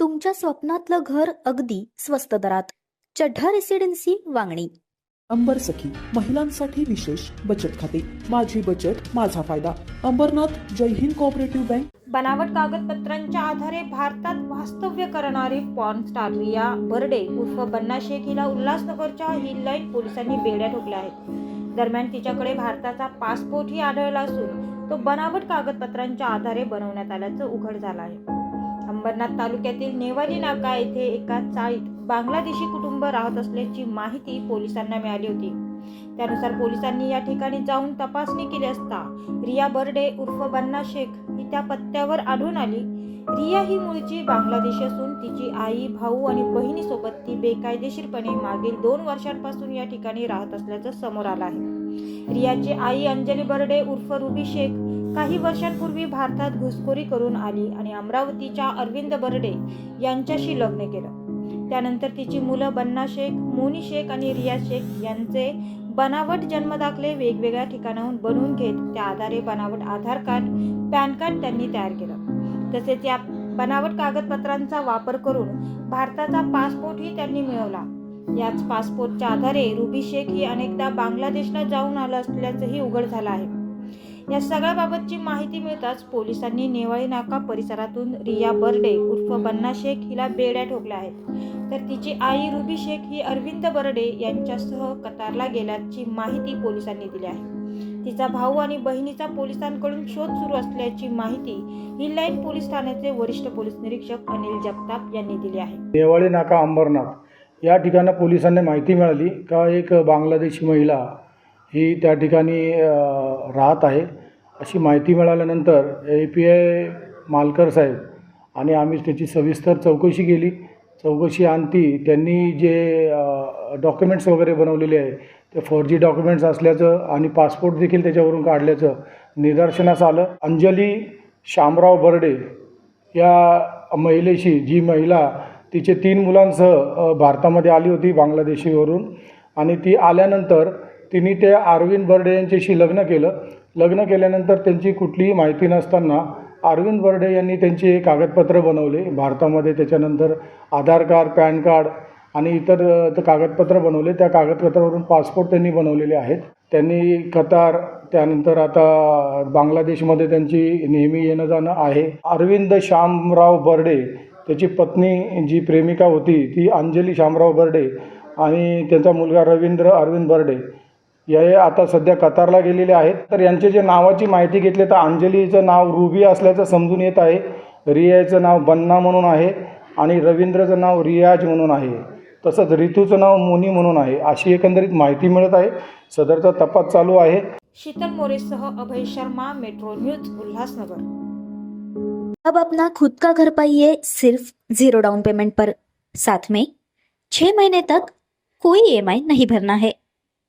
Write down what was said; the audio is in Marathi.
तुमच्या स्वप्नातलं घर अगदी स्वस्त दरात. चढ्ढा रेसिडेन्सी वांगणी. अंबर सखी महिलांसाठी विशेष बचत खाते. माझी बचत माझा फायदा. अंबरनाथ जय हिंद कोऑपरेटिव्ह बँक बनावट कागदपत्रांच्या आधारे भारतात वास्तव्य करणारी पॉर्न स्टार रिया बर्डे उर्फ बन्ना शेख हिला उल्हासनगरच्या हिल लाईन पोलिसांनी बेड्या ठोकल्या आहेत. दरम्यान तिच्याकडे भारताचा पासपोर्टही आढळला असून तो बनावट कागदपत्रांच्या आधारे बनवण्यात आल्याचं उघड झालं आहे. अंबरनाथ तालुक्यातील नेवाली नाका येथे एका चाळीत बांगलादेशी कुटुंब राहत असल्याची माहिती पोलिसांना मिळाली होती. त्यानुसार पोलिसांनी या ठिकाणी जाऊन तपासणी केली असता रिया बर्डे उर्फ बन्ना शेख ही त्या पत्त्यावर आढळून आली रिया ही मूळची बांगलादेशी असून तिची आई भाऊ आणि बहिणीसोबत ती बेकायदेशीरपणे मागील दोन वर्षांपासून या ठिकाणी राहत असल्याचं समोर आलं आहे. रियाची आई अंजली बर्डे उर्फ रुबी शेख काही वर्षांपूर्वी भारतात घुसखोरी करून आली आणि अमरावतीच्या अरविंद बर्डे यांच्याशी लग्न केलं. त्यानंतर तिची मुलं बन्ना शेख मोनी शेख आणि रिया शेख यांचे बनावट जन्मदाखले वेगवेगळ्या ठिकाणाहून बनवून घेत त्या आधारे बनावट आधार कार्ड पॅन कार्ड त्यांनी तयार केलं. तसेच या बनावट कागदपत्रांचा वापर करून भारताचा पासपोर्टही त्यांनी मिळवला. याच पासपोर्टच्या आधारे रुबी शेख ही अनेकदा बांगलादेशला जाऊन आलं असल्याचंही उघड झालं आहे. या सगळ्याबाबतची माहिती मिळताच पोलिसांनी नेवाळी नाका परिसरातून रिया बर्डे उर्फ बन्ना शेख हिला बेड्या ठोकल्या आहेत. तर तिची आई रुबी शेख ही अरविंद बर्डे यांच्यासह कतारला गेल्याची माहिती पोलिसांनी दिली आहे. तिचा भाऊ आणि बहिणीचा पोलिसांकडून शोध सुरू असल्याची माहिती हिललाईन पोलीस ठाण्याचे वरिष्ठ पोलीस निरीक्षक अनिल जगताप यांनी दिली आहे. देवाळे नाका अंबरनाथ. या ठिकाणी पोलिसांना माहिती मिळाली का एक बांगलादेशी महिला ही त्या ठिकाणी राहत आहे. अशी माहिती मिळाल्यानंतर ए पी आय मालकर साहेब आणि आम्ही त्याची सविस्तर चौकशी केली. चौकशी आणती त्यांनी जे डॉक्युमेंट्स वगैरे बनवलेले आहे ते फॉर्जी डॉक्युमेंट्स असल्याचं आणि पासपोर्ट देखील त्याच्यावरून काढल्याचं निदर्शनास आलं. अंजली शामराव बर्डे या महिलेशी जी महिला तिचे तीन मुलांसह भारतामध्ये आली होती बांगलादेशीवरून आणि ती आल्यानंतर तिने त्या अरविंद बर्डे यांच्याशी लग्न केलं. लग्न केल्यानंतर त्यांची कुठलीही माहिती नसताना अरविंद बर्डे यांनी त्यांचे कागदपत्र बनवले. भारतामध्ये त्याच्यानंतर आधार कार्ड पॅन कार्ड आणि इतर ते कागदपत्र बनवले. त्या कागदपत्रावरून पासपोर्ट त्यांनी बनवलेले आहेत. त्यांनी कतार त्यानंतर आता बांगलादेशमध्ये त्यांची नेहमी येणं जाणं आहे. अरविंद श्यामराव बर्डे त्याची पत्नी जी प्रेमिका होती ती अंजली शामराव बर्डे आणि त्यांचा मुलगा रवींद्र अरविंद बर्डे. हे आता सध्या कतारला गेलेले आहेत. तर यांचे जे नावाची माहिती घेतली तर अंजलीचं नाव रुबी असल्याचं समजून येत आहे. रियाचं नाव बन्ना म्हणून आहे आणि रवींद्रचं नाव रियाज म्हणून आहे. तसंच रितूचं नाव मोनी म्हणून आहे. अशी एकंदरीत माहिती मिळत आहे. सदरचा तपास चालू आहे. शीतल मोरेसह अभय शर्मा मेट्रो न्यूज उल्हासनगर. अब अपना खुद का घर पाइए सिर्फ जीरो डाउन पेमेंट पर. साथ में छह महीने तक कोई ईएमआई नहीं भरना है।